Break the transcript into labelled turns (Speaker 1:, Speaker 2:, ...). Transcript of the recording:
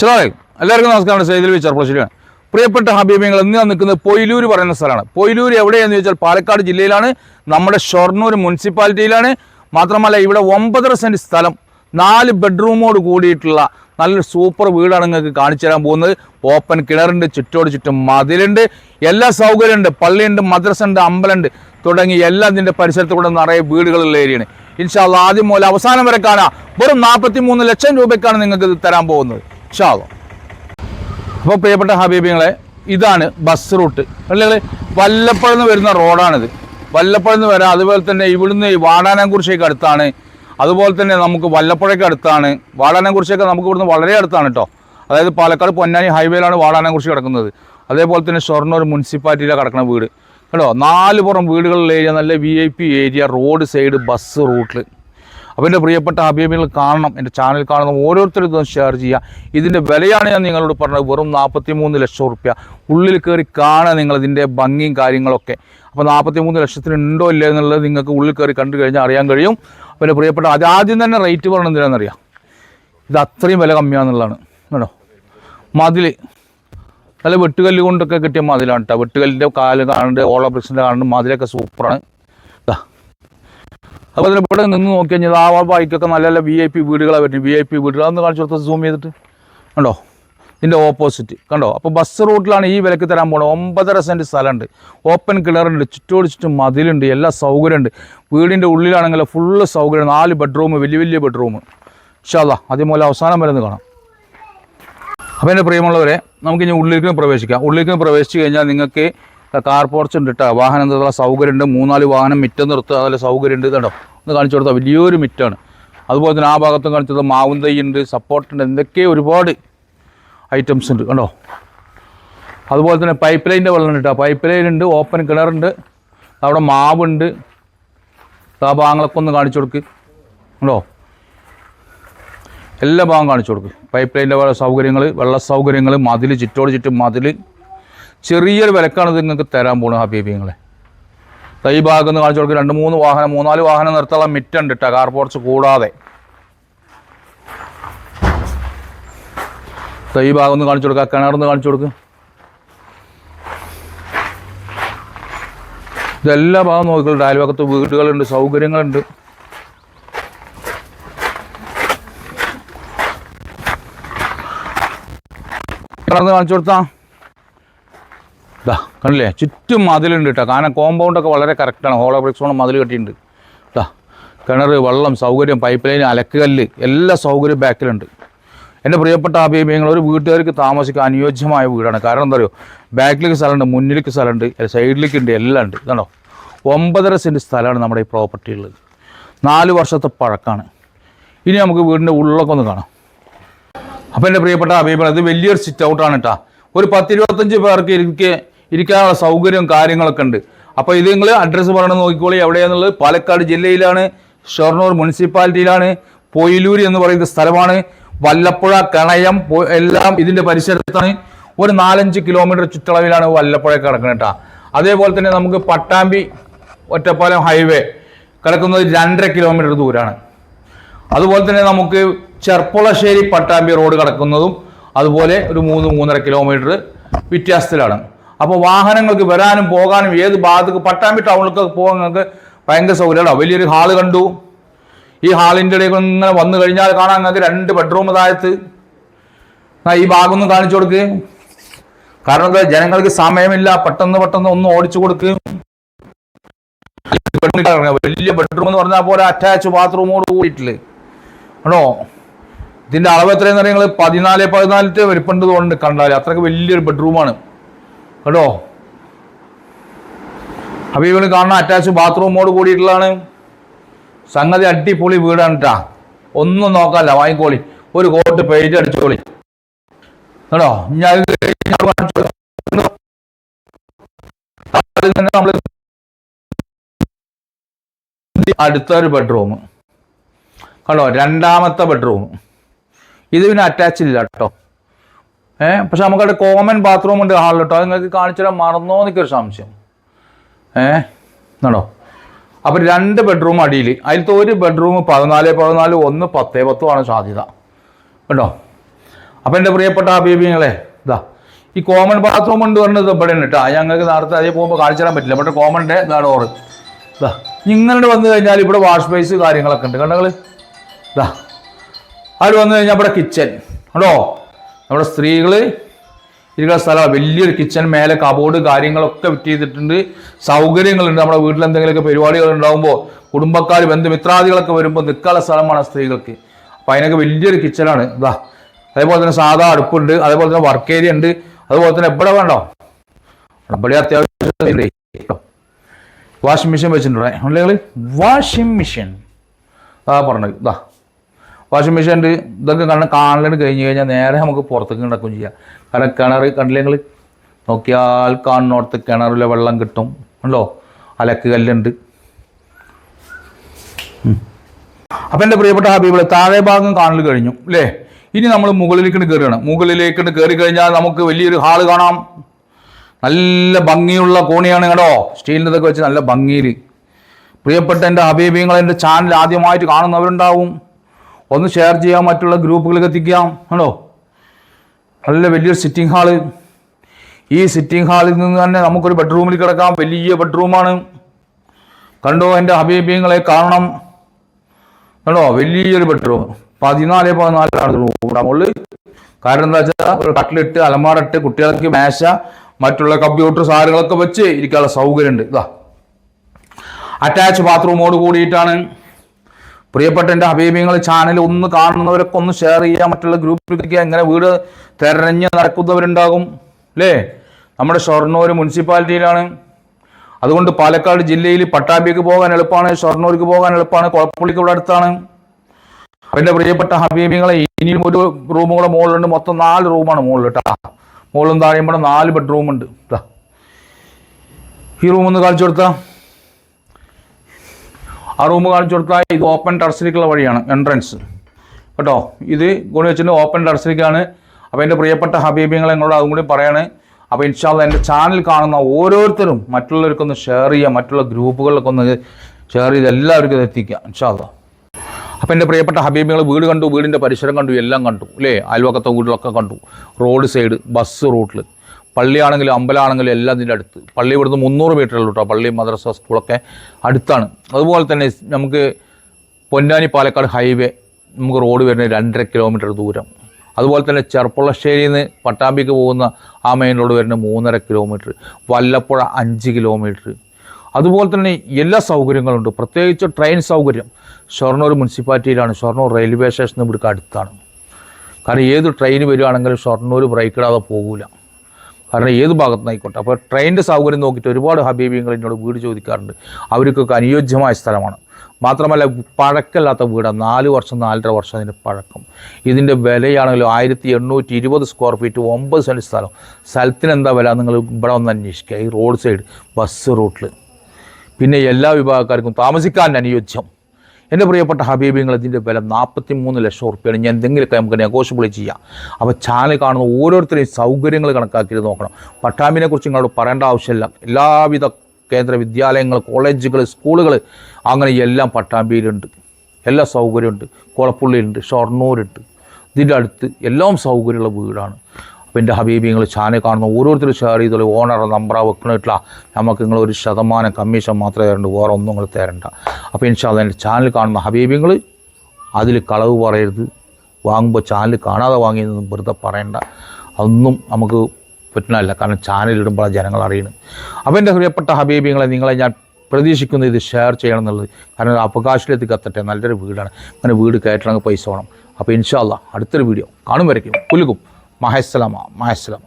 Speaker 1: ശരി എല്ലാവർക്കും നമസ്കാരം. സൈദിൽ വി പ്രശ്നമാണ് പ്രിയപ്പെട്ട ഹബീബിങ്ങൾ ഇന്ന് ഞാൻ നിൽക്കുന്നത് പൊയിലൂർ പറയുന്ന സ്ഥലമാണ്. പൊയിലൂർ എവിടെയാണെന്ന് ചോദിച്ചാൽ പാലക്കാട് ജില്ലയിലാണ്. നമ്മുടെ ഷൊർണൂർ മുനിസിപ്പാലിറ്റിയിലാണ്. മാത്രമല്ല ഇവിടെ ഒമ്പതര സെന്റ് സ്ഥലം നാല് ബെഡ്റൂമോട് കൂടിയിട്ടുള്ള നല്ലൊരു സൂപ്പർ വീടാണ് നിങ്ങൾക്ക് കാണിച്ചു തരാൻ പോകുന്നത്. ഓപ്പൺ കിണറുണ്ട് ചുറ്റോട് ചുറ്റും മതിലുണ്ട് എല്ലാ സൗകര്യമുണ്ട്. പള്ളിയുണ്ട് മദ്രസ ഉണ്ട് അമ്പലമുണ്ട്. തുടങ്ങി എല്ലാം ഇതിന്റെ പരിസരത്ത് കൂടെ നിറയെ വീടുകളുള്ള ഏരിയയാണ്. ഇൻഷാല്ല ആദ്യം മുതൽ അവസാനം വരെ കാണാം. വെറും നാൽപ്പത്തി മൂന്ന് ലക്ഷം രൂപയ്ക്കാണ് നിങ്ങൾക്ക് ഇത് തരാൻ പോകുന്നത്. ഇൻഷാല്ല അപ്പോൾ പ്രിയപ്പെട്ട ഹബീബിങ്ങളെ ഇതാണ് ബസ് റൂട്ട് അല്ലെങ്കിൽ വല്ലപ്പുഴ നിന്ന് വരുന്ന റോഡാണിത് വല്ലപ്പുഴ നിന്ന് വരാം അതുപോലെ തന്നെ ഇവിടുന്ന് ഈ വാടാനാംകുറിശ്ശേക്ക് അടുത്താണ്. അതുപോലെ തന്നെ നമുക്ക് വല്ലപ്പുഴയ്ക്ക് അടുത്താണ്. വാടാനാംകുറിശ്ശേക്ക് നമുക്ക് ഇവിടുന്ന് വളരെ അടുത്താണ് കേട്ടോ അതായത് പാലക്കാട് പൊന്നാനി ഹൈവേയിലാണ് വാടാനാംകുറിശി കിടക്കുന്നത്. അതേപോലെ തന്നെ ഷൊർണൂർ മുനിസിപ്പാലിറ്റിയിലാണ് കിടക്കുന്ന വീട്. കേട്ടോ? നാല് പുറം വീടുകളിലെ ഏരിയ നല്ല V I P area road side bus റൂട്ടിൽ അപ്പോൾ എന്റെ പ്രിയപ്പെട്ട അഭിമുഖങ്ങൾ കാണണം എന്റെ ചാനൽ കാണുന്ന ഓരോരുത്തരും ഷെയർ ചെയ്യുക. ഇതിന്റെ വിലയാണ് ഞാൻ നിങ്ങളോട് പറഞ്ഞത് വെറും നാൽപ്പത്തി മൂന്ന് ലക്ഷം റുപ്യ. ഉള്ളിൽ കയറി കാണുക നിങ്ങൾ ഇതിന്റെ ഭംഗിയും കാര്യങ്ങളൊക്കെ. അപ്പോൾ നാൽപ്പത്തി മൂന്ന് ലക്ഷത്തിന് ഉണ്ടോ ഇല്ലേ എന്നുള്ളത് നിങ്ങൾക്ക് ഉള്ളിൽ കയറി കണ്ടു കഴിഞ്ഞാൽ അറിയാൻ കഴിയും. അപ്പോൾ എന്റെ പ്രിയപ്പെട്ട അത് ആദ്യം തന്നെ റേറ്റ് പറയണം എന്തിനാണെന്നറിയാം? ഇത് അത്രയും വില കമ്മിയാണെന്നുള്ളതാണ്. കേട്ടോ മതിൽ നല്ല വെട്ടുകല്ല് കൊണ്ടൊക്കെ കിട്ടിയ മതിലാണ് കേട്ടോ. വെട്ടുകല്ലിന്റെ കാൽ കാണുന്നുണ്ട് ഓളോ ബ്രിക്സിന്റെ കാണുന്നുണ്ട് മതിലൊക്കെ സൂപ്പറാണ് അപ്പോൾ അതിൽ ഇവിടെ നിന്ന് നോക്കി കഴിഞ്ഞാൽ ആ ബൈക്കൊക്കെ നല്ല നല്ല വി ഐ പി വീടുകളാണ് വരുന്നത്. വി ഐ പി വീടുകൾ. അതൊന്ന് കാണിച്ചു കൊടുത്ത് സൂം ചെയ്തിട്ട്. കണ്ടോ? ഇതിന്റെ ഓപ്പോസിറ്റ് കണ്ടോ? അപ്പോൾ ബസ് റൂട്ടിലാണ് ഈ വിലക്ക് തരാൻ പോകുന്നത് ഒമ്പതര സെന്റ് സ്ഥലമുണ്ട്. ഓപ്പൺ കിണറുണ്ട് ചുറ്റോട് ചുറ്റും മതിലുണ്ട് എല്ലാ സൗകര്യമുണ്ട് വീടിന്റെ ഉള്ളിലാണെങ്കിൽ ഫുള്ള് സൗകര്യം നാല് ബെഡ്റൂം വലിയ വലിയ ബെഡ്റൂം ഇൻഷാല്ലാ അതേപോലെ അവസാനം വരെ കാണാം. അപ്പോൾ എന്റെ പ്രിയമുള്ളവരെ നമുക്ക് ഇനി ഉള്ളിലേക്ക് പ്രവേശിക്കാം. ഉള്ളിലേക്ക് പ്രവേശിച്ച് കഴിഞ്ഞാൽ നിങ്ങൾക്ക് കാർ പോർച്ച് ഉണ്ട് കേട്ടോ വാഹനം എന്നുള്ള സൗകര്യമുണ്ട്. മൂന്നാൽ വാഹനം മിറ്റം നിർത്തുക അതിൽ സൗകര്യമുണ്ട് ഇതുണ്ടോ ഒന്ന് കാണിച്ചു കൊടുത്താൽ വലിയൊരു മിറ്റാണ്. അതുപോലെ തന്നെ ആ ഭാഗത്തും കാണിച്ചത് മാവും തൈ ഉണ്ട് സപ്പോർട്ടുണ്ട് എന്തൊക്കെ ഒരുപാട് ഐറ്റംസ് ഉണ്ട് കണ്ടോ? അതുപോലെ തന്നെ പൈപ്പ് ലൈനിന്റെ വെള്ളം ഉണ്ട് കേട്ടോ പൈപ്പ് ലൈൻ ഉണ്ട് ഓപ്പൺ കിണറുണ്ട് അവിടെ മാവുണ്ട് ആ ഭാഗങ്ങളൊക്കെ ഒന്ന് കാണിച്ചു കൊടുക്ക്. കണ്ടോ? എല്ലാ ഭാഗം കാണിച്ചു കൊടുക്ക്. പൈപ്പ് ലൈനിന്റെ സൗകര്യങ്ങൾ വെള്ള സൗകര്യങ്ങൾ മതിൽ ചുറ്റോട് ചുറ്റും മതിൽ ചെറിയൊരു വിലക്കാണ് ഇത് നിങ്ങൾക്ക് തരാൻ പോകുന്നത് ഹബീബിങ്ങളെ ഈ ഭാഗത്ത് നിന്ന് കാണിച്ചു കൊടുക്കുക രണ്ട് മൂന്ന് വാഹനം മൂന്നാൽ വാഹനം നിർത്താനുള്ള മിറ്റുണ്ട് കേട്ടോ കാർ പോർച്ച് കൂടാതെ. ഈ ഭാഗം ഒന്ന് കാണിച്ചു കൊടുക്കുക കിണർന്ന് കാണിച്ചു കൊടുക്കുക ഇതെല്ലാ ഭാഗം നോക്കിയിട്ടുണ്ട് അയൽവക്കത്ത് വീടുകളുണ്ട് സൗകര്യങ്ങളുണ്ട്. കാണിച്ചു കൊടുത്താ. ഇതാ കണ്ടില്ലേ? ചുറ്റും മതിലുണ്ട് കേട്ടോ. കാരണം കോമ്പൗണ്ടൊക്കെ വളരെ കറക്റ്റാണ് ഹോളോ ബ്രിക്സോണം മതിൽ കെട്ടിയിട്ടുണ്ട്. ഇതാ കിണർ വെള്ളം സൗകര്യം പൈപ്പ് ലൈൻ അലക്കുകല്ല് എല്ലാ സൗകര്യവും ബാക്കിലുണ്ട്. എന്റെ പ്രിയപ്പെട്ട അഭിപ്രായങ്ങൾ ഒരു വീട്ടുകാർക്ക് താമസിക്കാൻ അനുയോജ്യമായ വീടാണ്. കാരണം എന്താ പറയുക ബാക്കിലേക്ക് സ്ഥലമുണ്ട് മുന്നിലേക്ക് സ്ഥലമുണ്ട് സൈഡിലേക്ക് ഉണ്ട് എല്ലാം ഉണ്ട്. ഇതാണോ? ഒമ്പതര സെന്റ് സ്ഥലമാണ് നമ്മുടെ ഈ പ്രോപ്പർട്ടി ഉള്ളത്. നാല് വർഷത്തെ പഴക്കാണ്. ഇനി നമുക്ക് വീടിന്റെ ഉള്ളിലൊക്കെ ഒന്ന് കാണാം. അപ്പോൾ എന്റെ പ്രിയപ്പെട്ട അഭിപ്രായം ഇത് വലിയൊരു സിറ്റ് ഔട്ടാണ് കേട്ടോ. ഒരു പത്തിരുപത്തഞ്ച് പേർക്ക് ഇരിക്കെ ഇരിക്കാനുള്ള സൗകര്യവും കാര്യങ്ങളൊക്കെ ഉണ്ട്. അപ്പോൾ ഇത് നിങ്ങൾ അഡ്രസ്സ് പറഞ്ഞു നോക്കിക്കോളൂ. എവിടെയാണെന്നുള്ളത് പാലക്കാട് ജില്ലയിലാണ്. ഷൊർണൂർ മുനിസിപ്പാലിറ്റിയിലാണ്. പൊയിലൂര് എന്ന് പറയുന്ന സ്ഥലമാണ്. വല്ലപ്പുഴ കണയം എല്ലാം ഇതിന്റെ പരിസരത്താണ്. ഒരു നാലഞ്ച് കിലോമീറ്റർ ചുറ്റളവിലാണ് വല്ലപ്പുഴ കിടക്കുന്നത് കേട്ടോ. അതേപോലെ തന്നെ നമുക്ക് പട്ടാമ്പി ഒറ്റപ്പാലം ഹൈവേ കിടക്കുന്നത് രണ്ടര കിലോമീറ്റർ ദൂരമാണ് അതുപോലെ തന്നെ നമുക്ക് ചെർപ്പുളശ്ശേരി പട്ടാമ്പി റോഡ് കിടക്കുന്നതും അതുപോലെ ഒരു മൂന്ന് മൂന്നര കിലോമീറ്റർ വ്യത്യാസത്തിലാണ്. അപ്പോൾ വാഹനങ്ങൾക്ക് വരാനും പോകാനും ഏത് ഭാഗത്തേക്ക് പട്ടാമ്പി ടൗണിലേക്കൊക്കെ പോകാൻ നിങ്ങൾക്ക് ഭയങ്കര സൗകര്യമാണ് വലിയൊരു ഹാൾ കണ്ടു. ഈ ഹാളിന്റെ ഇടയിൽ ഇങ്ങനെ വന്നു കഴിഞ്ഞാൽ കാണാൻ നിങ്ങൾക്ക് രണ്ട് ബെഡ്റൂം താഴത്ത്. ആ, ഈ ഭാഗം ഒന്ന് കാണിച്ചു കൊടുക്ക്. കാരണം എന്താ ജനങ്ങൾക്ക് സമയമില്ല. പെട്ടെന്ന് പെട്ടെന്ന് ഒന്ന് ഓടിച്ചു കൊടുക്ക്. വലിയ ബെഡ്റൂം എന്ന് പറഞ്ഞാൽ പോലെ അറ്റാച്ച് ബാത്റൂമോട് കൂടിയിട്ടില്ലേ? ആണോ? ഇതിന്റെ അളവ് എത്രയെന്ന് പറയുന്നത് പതിനാല് പതിനാലിട്ട് വരിപ്പുണ്ട് തോന്നുന്നുണ്ട് കണ്ടാൽ. അത്രയ്ക്ക് വലിയൊരു ബെഡ്റൂമാണ് കേട്ടോ? അപ്പോൾ ഇവന് കാണുന്ന അറ്റാച്ച് ബാത്റൂമോട് കൂടിയിട്ടുള്ളതാണ്. സംഗതി അടിപൊളി വീടാണ് കേട്ടാ ഒന്നും നോക്കാല്ല വാങ്ങിക്കോളി. ഒരു കോട്ട് പെയിന്റ് അടിച്ചോളി. കേട്ടോ? ഞാൻ നമ്മൾ അടുത്തൊരു ബെഡ്റൂം കേട്ടോ? രണ്ടാമത്തെ ബെഡ്റൂം ഇത് പിന്നെ അറ്റാച്ച് ഇല്ല കേട്ടോ ഏ? പക്ഷെ നമുക്കവിടെ കോമൺ ബാത്റൂം ഉണ്ട് ഹാളിൽ കേട്ടോ അത് നിങ്ങൾക്ക് കാണിച്ചു തരാൻ മറന്നോ എന്നൊക്കെ ഒരു സംശയം. ഏ? എന്നാണോ അപ്പം രണ്ട് ബെഡ്റൂം അടിയിൽ. അതിലത്തെ ഒരു ബെഡ്റൂം പതിനാല് പതിനാല് ഒന്ന് പത്ത് പത്തുമാണ് സാധ്യത. കേട്ടോ അപ്പം എന്റെ പ്രിയപ്പെട്ട ഹബീബിങ്ങളെ ഇതാ ഈ കോമൺ ബാത്റൂം ഉണ്ട് പറഞ്ഞത് ഇവിടെ ഉണ്ട് കേട്ടോ ഞങ്ങൾക്ക് നേരത്തെ അതേ പോകുമ്പോൾ കാണിച്ചു തരാൻ പറ്റില്ല. ഇവിടെ കോമണിന്റെ ഓറ് ഇതാ നിങ്ങളുടെ വന്നു കഴിഞ്ഞാൽ ഇവിടെ വാഷ് ബേസ് കാര്യങ്ങളൊക്കെ ഉണ്ട്. കണ്ടങ്ങൾ ഇതാ അവർ വന്നു കഴിഞ്ഞാൽ ഇവിടെ കിച്ചൺ കേട്ടോ നമ്മുടെ സ്ത്രീകൾ ഇരിക്കുന്ന സ്ഥലമാണ് വലിയൊരു കിച്ചൺ മേലെ കബോർഡ് കാര്യങ്ങളൊക്കെ ഫിറ്റ് ചെയ്തിട്ടുണ്ട്. സൗകര്യങ്ങളുണ്ട്. നമ്മുടെ വീട്ടിൽ എന്തെങ്കിലുമൊക്കെ പരിപാടികൾ ഉണ്ടാകുമ്പോൾ കുടുംബക്കാർ ബന്ധുമിത്രാദികളൊക്കെ വരുമ്പോൾ നിൽക്കാനുള്ള സ്ഥലമാണ് സ്ത്രീകൾക്ക്. അപ്പോൾ അതിനൊക്കെ വലിയൊരു കിച്ചണാണ് ഇതാ അതേപോലെ തന്നെ സാധാ അടുപ്പുണ്ട് അതേപോലെ തന്നെ വർക്ക് ഏരിയ ഉണ്ട്. അതുപോലെ തന്നെ എവിടെ വേണ്ടോ? ഇവിടെ അത്യാവശ്യം വാഷിംഗ് മെഷീൻ വെച്ചിട്ടുണ്ടോ അല്ലെങ്കിൽ വാഷിംഗ് മെഷീൻ ആ പറഞ്ഞത്. ഇതാ വാഷിംഗ് മെഷീൻ ഉണ്ട് ഇതൊക്കെ കണ്ണ് കാണലിന് കഴിഞ്ഞ് കഴിഞ്ഞാൽ നേരെ നമുക്ക് പുറത്തേക്ക് കിടക്കുകയും ചെയ്യാം. കാരണം കിണർ കണ്ടില്ലെങ്കിൽ നോക്കിയാൽ കാണുന്നോടത്ത് കിണറിലെ വെള്ളം കിട്ടും. ഉണ്ടോ? അലക്ക് കല്ലുണ്ട്. അപ്പം എന്റെ പ്രിയപ്പെട്ട ഹബീബിളെ താഴെ ഭാഗം കാണൽ കഴിഞ്ഞു അല്ലേ ഇനി നമ്മൾ മുകളിലേക്ക് കയറുകയാണ് മുകളിലേക്ക് കയറി കഴിഞ്ഞാൽ നമുക്ക് വലിയൊരു ഹാൾ കാണാം. നല്ല ഭംഗിയുള്ള കോണിയാണ് കേട്ടോ സ്റ്റീലിന്റെതൊക്കെ വെച്ച് നല്ല ഭംഗിയിൽ പ്രിയപ്പെട്ട എന്റെ ഹബീബിങ്ങൾ എന്റെ ചാനൽ ആദ്യമായിട്ട് കാണുന്നവരുണ്ടാവും. ഒന്ന് ഷെയർ ചെയ്യാം മറ്റുള്ള ഗ്രൂപ്പുകളിൽ എത്തിക്കാം. ആണോ? നല്ല വലിയൊരു സിറ്റിംഗ് ഹാൾ ഈ സിറ്റിംഗ് ഹാളിൽ നിന്ന് തന്നെ നമുക്കൊരു ബെഡ്റൂമിൽ കിടക്കാം. വലിയ ബെഡ്റൂമാണ് കണ്ടോ എന്റെ അഭിപ്രായങ്ങളെ കാണണം. കണ്ടോ വലിയൊരു ബെഡ്റൂം പതിനാല് പതിനാലാണ് റൂം മുകളിൽ കാരണം എന്താ വെച്ചാൽ ഒരു കട്ടിലിട്ട് അലമാറിട്ട് കുട്ടികൾക്ക് മേശ മറ്റുള്ള കമ്പ്യൂട്ടർ സാധനങ്ങളൊക്കെ വെച്ച് ഇരിക്കാനുള്ള സൗകര്യമുണ്ട്. ഇതാ. അറ്റാച്ച് ബാത്റൂമോട് കൂടിയിട്ടാണ്. പ്രിയപ്പെട്ട എന്റെ ഹബീബിങ്ങൾ ചാനൽ ഒന്ന് കാണുന്നവരൊക്കെ ഒന്ന് ഷെയർ ചെയ്യുക മറ്റുള്ള ഗ്രൂപ്പിലേക്ക് എങ്ങനെ വീട് തെരഞ്ഞ് നടക്കുന്നവരുണ്ടാകും അല്ലേ നമ്മുടെ ഷൊർണൂർ മുനിസിപ്പാലിറ്റിയിലാണ്. അതുകൊണ്ട് പാലക്കാട് ജില്ലയിൽ പട്ടാമ്പിക്ക് പോകാൻ എളുപ്പമാണ് ഷൊർണൂർക്ക് പോകാൻ എളുപ്പമാണ് കുളപ്പുള്ളിക്ക് ഇവിടെ അടുത്താണ്. അവന്റെ പ്രിയപ്പെട്ട ഹബീബിങ്ങളെ ഇനിയും ഒരു റൂമുകൂടെ മുകളിലുണ്ട്. മൊത്തം നാല് റൂമാണ് മുകളിൽ കേട്ടോ മുകളിലും താഴെയും നാല് ബെഡ്റൂം ഉണ്ട്. ഈ റൂം ഒന്ന് കാണിച്ചു കൊടുത്താൽ ആ റൂം കാണിച്ചു കൊടുത്താൽ ഇത് ഓപ്പൺ ടെറസിലേക്കുള്ള വഴിയാണ് എൻട്രൻസ് കേട്ടോ? ഇത് ഗുണ വെച്ചിട്ട് ഓപ്പൺ ടെറസിലേക്കാണ്. അപ്പോൾ എന്റെ പ്രിയപ്പെട്ട ഹബീബിങ്ങൾ എന്നോട് അതും കൂടി പറയാണ്. അപ്പോൾ ഇൻഷാല്ല എന്റെ ചാനൽ കാണുന്ന ഓരോരുത്തരും മറ്റുള്ളവർക്കൊന്ന് ഷെയർ ചെയ്യുക മറ്റുള്ള ഗ്രൂപ്പുകളിലൊക്കെ ഒന്ന് ഷെയർ ചെയ്ത് എല്ലാവർക്കും ഇത് എത്തിക്കുക ഇൻഷാല്ല അപ്പോൾ എന്റെ പ്രിയപ്പെട്ട ഹബീബികൾ വീട് കണ്ടു വീടിന്റെ പരിസരം കണ്ടു എല്ലാം കണ്ടു അല്ലേ? അയൽവക്കത്തെ വീടുകളൊക്കെ കണ്ടു. റോഡ് സൈഡ് ബസ് റൂട്ടിൽ പള്ളിയാണെങ്കിലും അമ്പലമാണെങ്കിലും എല്ലാം ഇതിന്റെ അടുത്ത്. പള്ളി ഇവിടുന്ന് മുന്നൂറ് മീറ്ററുള്ളൂ കേട്ടോ പള്ളി മദ്രസ സ്കൂളൊക്കെ അടുത്താണ്. അതുപോലെ തന്നെ നമുക്ക് പൊന്നാനി പാലക്കാട് ഹൈവേ നമുക്ക് റോഡ് വരുന്നത് രണ്ടര കിലോമീറ്റർ ദൂരം. അതുപോലെ തന്നെ ചെറുപ്പുളശ്ശേരിയിൽ നിന്ന് പട്ടാമ്പിക്ക് പോകുന്ന ആ മെയിൻ റോഡ് വരുന്ന മൂന്നര കിലോമീറ്റർ വല്ലപ്പുഴ അഞ്ച് കിലോമീറ്റർ അതുപോലെ തന്നെ എല്ലാ സൗകര്യങ്ങളുണ്ട്. പ്രത്യേകിച്ച് ട്രെയിൻ സൗകര്യം. ഷൊർണൂർ മുനിസിപ്പാലിറ്റിയിലാണ്. ഷൊർണൂർ റെയിൽവേ സ്റ്റേഷൻ ഇവിടേക്ക് അടുത്താണ്. കാരണം ഏത് ട്രെയിൻ വരികയാണെങ്കിലും ഷൊർണൂർ ബ്രേക്ക് ഇടാതെ പോകില്ല കാരണം ഏത് ഭാഗത്തുനിന്നായിക്കോട്ടെ. അപ്പോൾ ട്രെയിനിന്റെ സൗകര്യം നോക്കിയിട്ട് ഒരുപാട് ഹബീബിങ്ങൾ എന്നോട് വീട് ചോദിക്കാറുണ്ട്. അവർക്കൊക്കെ അനുയോജ്യമായ സ്ഥലമാണ്. മാത്രമല്ല പഴക്കമില്ലാത്ത വീടാണ് നാല് വർഷം നാലര വർഷം അതിന്റെ പഴക്കം. ഇതിന്റെ വിലയാണെങ്കിലും ആയിരത്തി എണ്ണൂറ്റി ഇരുപത് സ്ക്വയർ ഫീറ്റ് ഒമ്പത് സെന്റ് സ്ഥലം. സ്ഥലത്തിന് എന്താ വില? നിങ്ങൾ ഇവിടെ ഒന്ന് അന്വേഷിക്കുക. ഈ റോഡ് സൈഡ് ബസ് റൂട്ടിൽ പിന്നെ എല്ലാ വിഭാഗക്കാർക്കും താമസിക്കാൻ അനുയോജ്യം. എന്റെ പ്രിയപ്പെട്ട ഹബീബിങ്ങൾ ഇതിന്റെ വില നാൽപ്പത്തി മൂന്ന് ലക്ഷം ഉറുപ്പ്യാണ്. ഞാൻ എന്തെങ്കിലുമൊക്കെ നമുക്ക് നെഗോഷ്യബിൾ ചെയ്യാം. അപ്പോൾ ചാനൽ കാണുന്ന ഓരോരുത്തരെയും സൗകര്യങ്ങൾ കണക്കാക്കി നോക്കണം. പട്ടാമ്പിനെ കുറിച്ച് നിങ്ങളോട് പറയേണ്ട ആവശ്യമില്ല. എല്ലാവിധ കേന്ദ്ര വിദ്യാലയങ്ങൾ കോളേജുകൾ സ്കൂളുകൾ അങ്ങനെ എല്ലാം പട്ടാമ്പിയിലുണ്ട്. എല്ലാ സൗകര്യമുണ്ട്. കുളപ്പുള്ളിയിലുണ്ട് ഷൊർണൂരുണ്ട്. ഇതിന്റെ അടുത്ത് എല്ലാം സൗകര്യമുള്ള വീടാണ്. എന്റെ ഹബീബിങ്ങൾ ചാനൽ കാണുന്ന ഓരോരുത്തരും ഷെയർ ചെയ്തോളൂ ഓണർ നമ്പറാ വെക്കണിട്ടില്ല നമുക്ക് നിങ്ങൾ ഒരു ശതമാനം കമ്മീഷൻ മാത്രമേ തരണ്ടു. വേറെ ഒന്നും നിങ്ങൾ തരണ്ട. അപ്പോൾ ഇൻഷാല്ല എന്റെ ചാനൽ കാണുന്ന ഹബീബിങ്ങൾ അതിൽ കളവ് പറയരുത്. വാങ്ങുമ്പോൾ ചാനൽ കാണാതെ വാങ്ങിയതൊന്നും വെറുതെ പറയണ്ട. അതൊന്നും നമുക്ക് പറ്റുന്നതല്ല കാരണം ചാനൽ ഇടുമ്പോൾ ജനങ്ങൾ അറിയണം. അപ്പോൾ എന്റെ പ്രിയപ്പെട്ട ഹബീബിങ്ങളെ നിങ്ങളെ ഞാൻ പ്രതീക്ഷിക്കുന്നത് ഇത് ഷെയർ ചെയ്യണം എന്നുള്ളത്. കാരണം അവകാശത്തിലേക്ക് കത്തട്ടെ നല്ലൊരു വീടാണ്. അങ്ങനെ വീട് കയറ്റണമെങ്കിൽ പൈസ വേണം. അപ്പോൾ ഇൻഷാല്ല അടുത്തൊരു വീഡിയോ കാണും വരയ്ക്കും. പുലുകും. മഹസ്സലാമ മഹസ്സലാമ